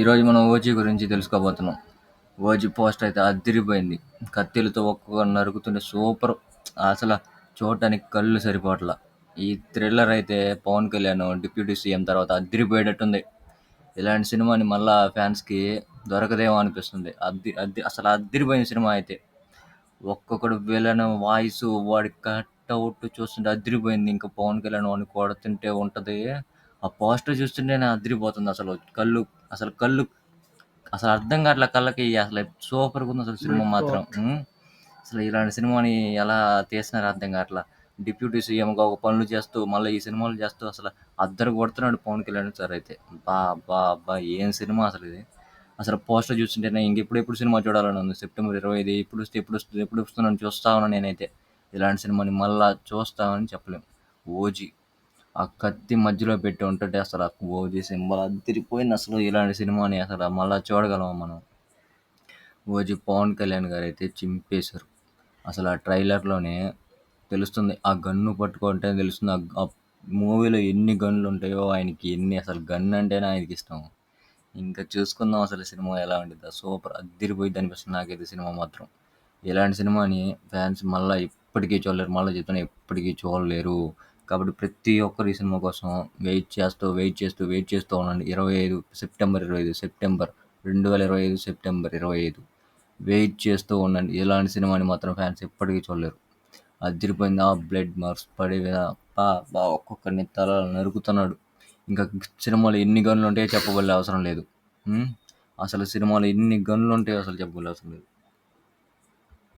ఈరోజు మనం ఓజీ గురించి తెలుసుకోబోతున్నాం. ఓజీ పోస్ట్ అయితే అదిరిపోయింది. కత్తిలతో ఒక్కొక్క నరుకుతుంటే సూపర్. అసలు చూడటానికి కళ్ళు సరిపోవట్ల. ఈ థ్రిల్లర్ అయితే పవన్ కళ్యాణ్ డిప్యూటీ సీఎం తర్వాత అదిరిపోయేటట్టుంది. ఇలాంటి సినిమాని మళ్ళా ఫ్యాన్స్కి దొరకదేమో అనిపిస్తుంది. అద్ది అద్ది అసలు అదిరిపోయిన సినిమా అయితే. ఒక్కొక్కడు విలన్ వాయిస్ వాడి కట్అవుట్ చూస్తుంటే అదిరిపోయింది. ఇంకా పవన్ కళ్యాణ్ వాడిని కొడుతుంటే ఉంటుంది. ఆ పోస్టర్ చూస్తుంటేనే అదిరిపోతుంది అసలు. కళ్ళు అసలు కళ్ళు అసలు అర్థం కావట్లే కళ్ళకి. అసలు సూపర్గా ఉంది అసలు సినిమా మాత్రం. అసలు ఇలాంటి సినిమాని ఎలా తీసినారో అర్థం కావట్లా. డిప్యూటీ సీఎంగా ఒక పనులు చేస్తూ మళ్ళీ ఈ సినిమాలు చేస్తూ అసలు అద్దరు కొడుతున్నాడు పవన్ కళ్యాణ్ సార్ అయితే. బా బా బా ఏం సినిమా అసలు ఇది? అసలు పోస్టర్ చూస్తుంటేనే ఇంకెప్పుడు ఎప్పుడు సినిమా చూడాలని ఉంది? సెప్టెంబర్ ఇరవై ఐదు ఎప్పుడు వస్తే ఎప్పుడు వస్తుంది ఎప్పుడు వస్తున్నాను చూస్తా ఉన్నాను నేనైతే. ఇలాంటి సినిమాని మళ్ళా చూస్తామని చెప్పలేం. ఓజీ. ఆ కత్తి మధ్యలో పెట్టి ఉంటుంటే అసలు ఆ ఓజీ సింబల్ అదిరిపోయింది అసలు ఇలాంటి సినిమాని అసలు మళ్ళీ చూడగలం మనం? ఓజీ పవన్ కళ్యాణ్ గారు అయితే చింపేశారు. అసలు ఆ ట్రైలర్లోనే తెలుస్తుంది ఆ గన్ను పట్టుకుంటే తెలుస్తుంది ఆ- మూవీలో ఎన్ని గన్నులు ఉంటాయో ఆయనకి ఎన్ని అసలు గన్ అంటేనే ఆయనకి ఇష్టం. ఇంకా చూసుకుందాం అసలు సినిమా ఎలా ఉంటుందో సూపర్ అదిరిపోయింది అనిపిస్తుంది నాకైతే సినిమా మాత్రం. ఇలాంటి సినిమాని ఫ్యాన్స్ మళ్ళీ ఎప్పటికీ చూడలేరు మళ్ళీ చెప్తున్నా ఎప్పటికీ చూడలేరు. కాబట్టి ప్రతి ఒక్కరు ఈ సినిమా కోసం వెయిట్ చేస్తూ వెయిట్ చేస్తూ వెయిట్ చేస్తూ ఉండండి. ఇరవై ఐదు సెప్టెంబర్ ఇరవై ఐదు సెప్టెంబర్ రెండు వేల ఇరవై ఐదు సెప్టెంబర్ ఇరవై ఐదు. వెయిట్ చేస్తూ ఉండండి. ఇలాంటి సినిమాని మాత్రం ఫ్యాన్స్ ఎప్పటికీ చూడలేరు. అదిరిపోయింది. ఆ బ్లడ్ మార్క్స్ పడే విధా- బా బా ఒక్కొక్కరిని తల నరుకుతున్నాడు. ఇంకా సినిమాలు ఎన్ని గన్లు ఉంటాయో చెప్పబోలే అవసరం లేదు. అసలు సినిమాలు ఎన్ని గన్లు ఉంటాయో అసలు చెప్పబోలే అవసరం లేదు.